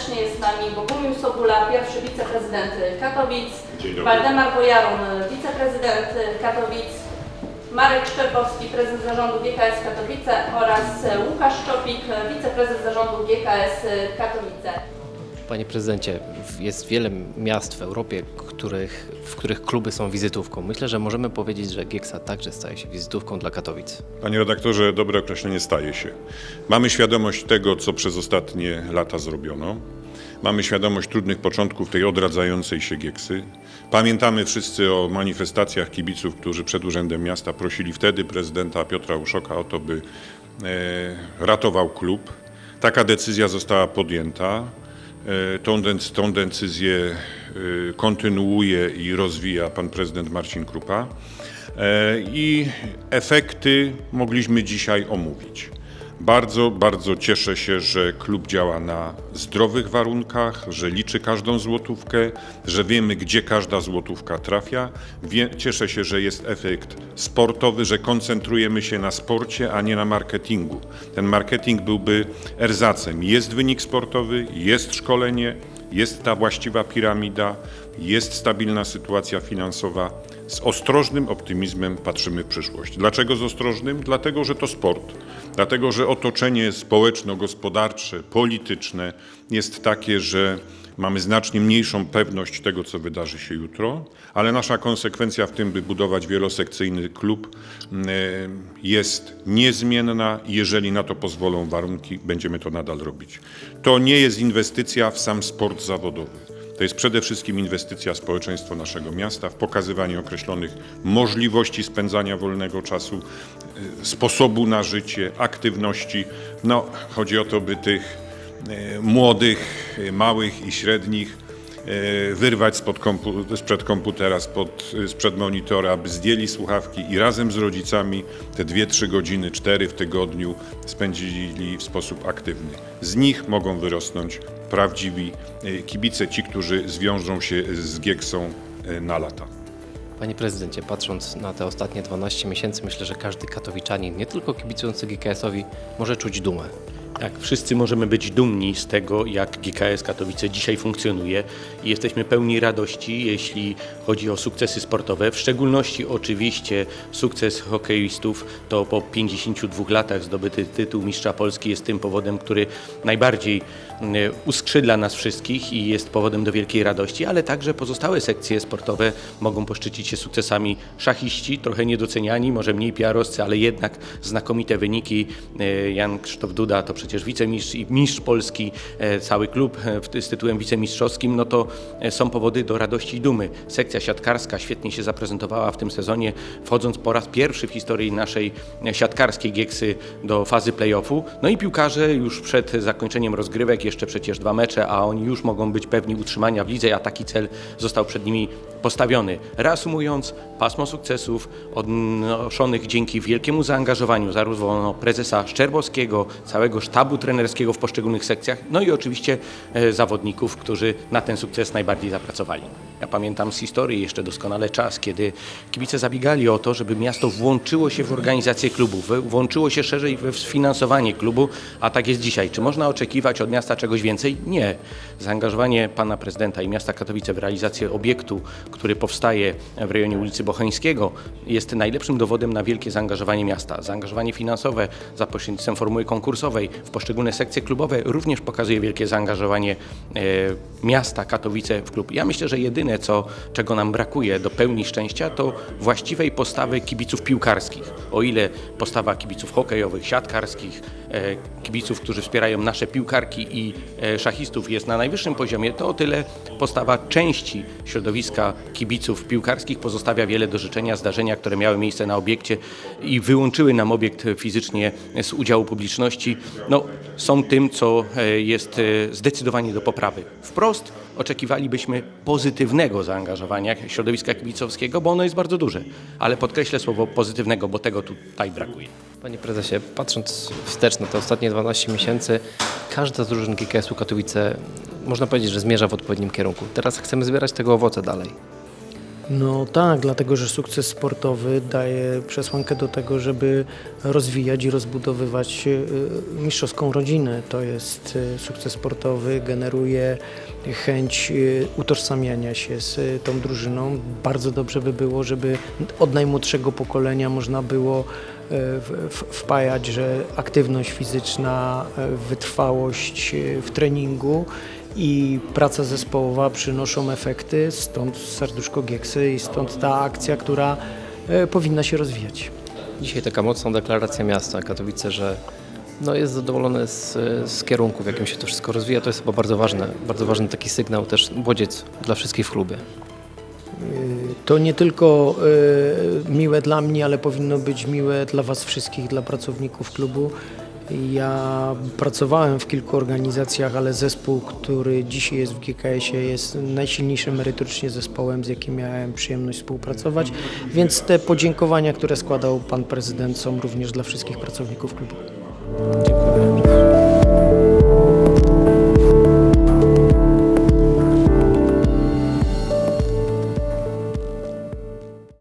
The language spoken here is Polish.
serdecznie. Jest z nami Bogumił Sobula, pierwszy wiceprezydent Katowic. Waldemar Bojarun, wiceprezydent Katowic, Marek Szczerbowski, prezes zarządu GKS Katowice oraz Łukasz Czopik, wiceprezes zarządu GKS Katowice. Panie prezydencie, jest wiele miast w Europie, których, w których kluby są wizytówką. Myślę, że możemy powiedzieć, że Gieksa także staje się wizytówką dla Katowic. Panie redaktorze, dobre określenie staje się. Mamy świadomość tego, co przez ostatnie lata zrobiono. Mamy świadomość trudnych początków tej odradzającej się Gieksy. Pamiętamy wszyscy o manifestacjach kibiców, którzy przed Urzędem Miasta prosili wtedy prezydenta Piotra Uszoka o to, by e, ratował klub. Taka decyzja została podjęta. E, Tą, tą decyzję e, kontynuuje i rozwija pan prezydent Marcin Krupa. E, I efekty mogliśmy dzisiaj omówić. Bardzo, bardzo cieszę się, że klub działa na zdrowych warunkach, że liczy każdą złotówkę, że wiemy, gdzie każda złotówka trafia. Wie, cieszę się, że jest efekt sportowy, że koncentrujemy się na sporcie, a nie na marketingu. Ten marketing byłby erzacem. Jest wynik sportowy, jest szkolenie, jest ta właściwa piramida, jest stabilna sytuacja finansowa. Z ostrożnym optymizmem patrzymy w przyszłość. Dlaczego z ostrożnym? Dlatego, że to sport. Dlatego, że otoczenie społeczno-gospodarcze, polityczne jest takie, że mamy znacznie mniejszą pewność tego, co wydarzy się jutro, ale nasza konsekwencja w tym, by budować wielosekcyjny klub, mm, jest niezmienna. Jeżeli na to pozwolą warunki, będziemy to nadal robić. To nie jest inwestycja w sam sport zawodowy. To jest przede wszystkim inwestycja w społeczeństwo naszego miasta, w pokazywanie określonych możliwości spędzania wolnego czasu, y, sposobu na życie, aktywności. No, chodzi o to, by tych y, młodych, y, małych i średnich wyrwać spod kompu- sprzed komputera, spod, sprzed monitora, aby zdjęli słuchawki i razem z rodzicami te 2-3 godziny, 4 w tygodniu spędzili w sposób aktywny. Z nich mogą wyrosnąć prawdziwi y, kibice, ci, którzy zwiążą się z Gieksą y, na lata. Panie prezydencie, patrząc na te ostatnie 12 miesięcy, myślę, że każdy katowiczanin, nie tylko kibicujący GKS-owi, może czuć dumę. Tak, wszyscy możemy być dumni z tego, jak GKS Katowice dzisiaj funkcjonuje i jesteśmy pełni radości, jeśli chodzi o sukcesy sportowe. W szczególności oczywiście sukces hokeistów to po 52 latach zdobyty tytuł mistrza Polski jest tym powodem, który najbardziej mm, uskrzydla nas wszystkich i jest powodem do wielkiej radości, ale także pozostałe sekcje sportowe mogą poszczycić się sukcesami szachiści, trochę niedoceniani, może mniej PR-owscy, ale jednak znakomite wyniki. E, Jan Krzysztof Duda to przecież wicemistrz i mistrz Polski, e, cały klub e, z tytułem wicemistrzowskim, no to e, są powody do radości i dumy. Sekcja siatkarska świetnie się zaprezentowała w tym sezonie, wchodząc po raz pierwszy w historii naszej siatkarskiej Gieksy do fazy play-offu. No i piłkarze już przed zakończeniem rozgrywek, jeszcze przecież dwa mecze, a oni już mogą być pewni utrzymania w lidze, a taki cel został przed nimi postawiony. Reasumując, pasmo sukcesów odnoszonych dzięki wielkiemu zaangażowaniu zarówno prezesa Szczerbowskiego, całego trenerskiego w poszczególnych sekcjach, no i oczywiście e, zawodników, którzy na ten sukces najbardziej zapracowali. Ja pamiętam z historii jeszcze doskonale czas, kiedy kibice zabiegali o to, żeby miasto włączyło się w organizację klubu, włączyło się szerzej we sfinansowanie klubu, a tak jest dzisiaj. Czy można oczekiwać od miasta czegoś więcej? Nie. Zaangażowanie pana prezydenta i miasta Katowice w realizację obiektu, który powstaje w rejonie ulicy Bocheńskiego, jest najlepszym dowodem na wielkie zaangażowanie miasta. Zaangażowanie finansowe za pośrednictwem formuły konkursowej w poszczególne sekcje klubowe również pokazuje wielkie zaangażowanie e, miasta Katowice w klub. Ja myślę, że jedyne, co, czego nam brakuje do pełni szczęścia, to właściwej postawy kibiców piłkarskich. O ile postawa kibiców hokejowych, siatkarskich, kibiców, którzy wspierają nasze piłkarki i e, szachistów jest na najwyższym poziomie, to o tyle postawa części środowiska kibiców piłkarskich pozostawia wiele do życzenia. Zdarzenia, które miały miejsce na obiekcie i wyłączyły nam obiekt fizycznie z udziału publiczności, no, są tym, co e, jest e, zdecydowanie do poprawy. Wprost oczekiwalibyśmy pozytywnego zaangażowania środowiska kibicowskiego, bo ono jest bardzo duże, ale podkreślę słowo pozytywnego, bo tego tutaj brakuje. Panie prezesie, patrząc wstecz na te ostatnie 12 miesięcy, każda z drużyn GKS-u Katowice można powiedzieć, że zmierza w odpowiednim kierunku. Teraz chcemy zbierać tego owoce dalej. No tak, dlatego że sukces sportowy daje przesłankę do tego, żeby rozwijać i rozbudowywać y, mistrzowską rodzinę. To jest y, sukces sportowy, generuje chęć y, utożsamiania się z tą drużyną. Bardzo dobrze by było, żeby od najmłodszego pokolenia można było wpajać, że aktywność fizyczna, wytrwałość w treningu i praca zespołowa przynoszą efekty, stąd serduszko Gieksy i stąd ta akcja, która e, powinna się rozwijać. Dzisiaj taka mocna deklaracja miasta Katowice, że no jest zadowolone z, z kierunku, w jakim się to wszystko rozwija. To jest chyba bardzo ważne, bardzo ważny taki sygnał też bodziec dla wszystkich w klubie. To nie tylko e, miłe dla mnie, ale powinno być miłe dla Was wszystkich, dla pracowników klubu. Ja pracowałem w kilku organizacjach, ale zespół, który dzisiaj jest w GKS-ie jest najsilniejszym merytorycznie zespołem, z jakim miałem przyjemność współpracować, więc te podziękowania, które składał Pan Prezydent są również dla wszystkich pracowników klubu. Dziękuję.